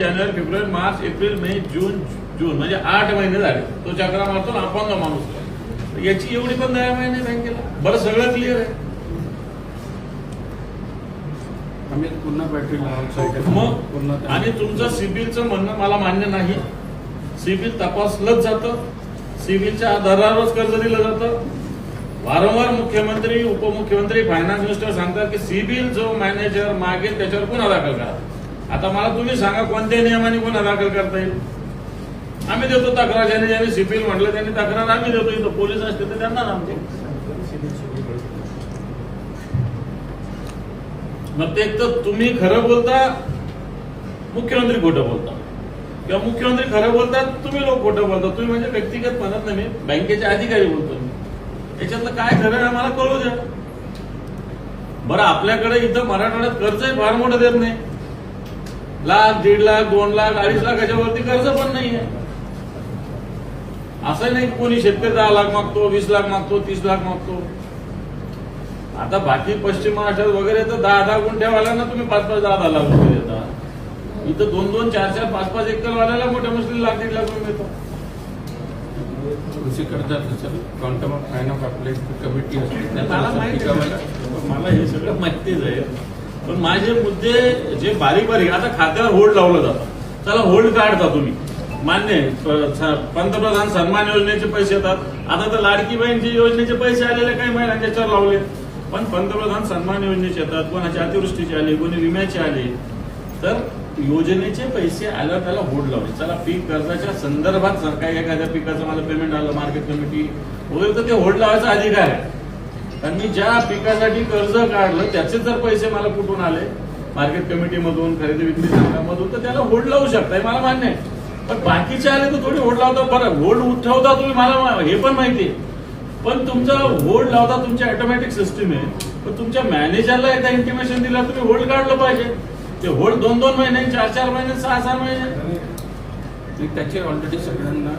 जानेवारी फेब्रुवारी मार्च एप्रिल मे जून जून म्हणजे आठ महिने झाले. तो चक्रा मारतो ना अपंग माणूस याची एवढी पण दया महिने बँकेला. बरं सगळं क्लिअर आहे. आम्ही पुन्हा बॅटरी लावून मग पुन्हा आणि तुमचं सिबिलचं म्हणणं मला मान्य नाही. सिबिल तपासलंच जातं. सिबिलच्या आधारावरच कर्ज दिलं जातं. वारंवार मुख्यमंत्री उपमुख्यमंत्री फायनान्स मिनिस्टर सांगतात की सिबिल जो मॅनेजर मागेल त्याच्यावर गुन्हा दाखल करा. आता मला तुम्ही सांगा कोणत्या नियमाने गुन्हा दाखल करता येईल? आम्ही देतो तक्रार ज्याने ज्याने सिबिल म्हटलं त्यांनी तक्रार आम्ही देतो. इथं पोलीस असते तर त्यांना आमचे मग ते एक तर तुम्ही खरं बोलता मुख्यमंत्री खोटं बोलता. किंवा मुख्यमंत्री खरं बोलतात तुम्ही लोक खोटं बोलता. तुम्ही म्हणजे व्यक्तिगत म्हणत नाही मी बँकेचे अधिकारी बोलतो मी. याच्यातलं काय खरं आहे आम्हाला कळू द्या. बरं आपल्याकडे इथं मराठवाड्यात कर्जही फार मोठं देत नाही. लाख दीड लाख दोन लाख अडीच लाखाच्या वरती कर्ज पण नाही आहे असं नाही कोणी शेतकरी दहा लाख मागतो वीस लाख मागतो तीस लाख मागतो. आता बाकी पश्चिम महाराष्ट्रात वगैरे तर दहा दहा गुंठ्यावाल्यांना तुम्ही पाच पाच दहा दहा लाख रुपये देता. इथं दोन दोन चार चार पाच पाच एकर वाल्याला मोठ्या मुश्किल लाख दीड लाख रुपये मिळतो. कृषी कर्जाचं सर क्वांटम ऑफ ऑफ आपले कमिटी असते मला हे सगळं माहितीच आहे. पण माझे मुद्दे जे बारीक बारीक आता खात्यावर होल्ड लावलं जातं. त्याला होल्ड काढता तुम्ही. मान्य आहे. पंतप्रधान सन्मान योजनेचे पैसे येतात. आता तर लाडकी बहीणची योजनेचे पैसे आलेले काही महिलांच्या त्याच्यावर लावले. पण पंतप्रधान सन्मान योजनेचे येतात कोणाच्या अतिवृष्टीचे आले कोणी विम्याचे आले. तर योजनेचे पैसे आल्यावर त्याला होड लावले. चला पीक कर्जाच्या संदर्भात जर काही एखाद्या पिकाचं मला पेमेंट आलं मार्केट कमिटी वगैरे तर ते होड लावायचा अधिकार आहे. कारण मी ज्या पिकासाठी कर्ज काढलं त्याचे जर पैसे मला कुठून आले? मार्केट कमिटीमधून खरेदी विक्री संघामधून तर त्याला होल्ड लावू शकताय मला मान्य आहे. पण बाकीचे आले तर थोडी होड लावता बरं. होल्ड उठवता तुम्ही मला हे पण माहिती आहे. पण तुमचा होल्ड लावता तुमची ऑटोमॅटिक सिस्टीम आहे. पण तुमच्या मॅनेजरला एकदा इंटिमेशन दिला तुम्ही होल्ड काढलं पाहिजे. ते होल्ड दोन दोन महिने चार चार महिने सहा सहा महिने त्याचे ऑलरेडी सगळ्यांना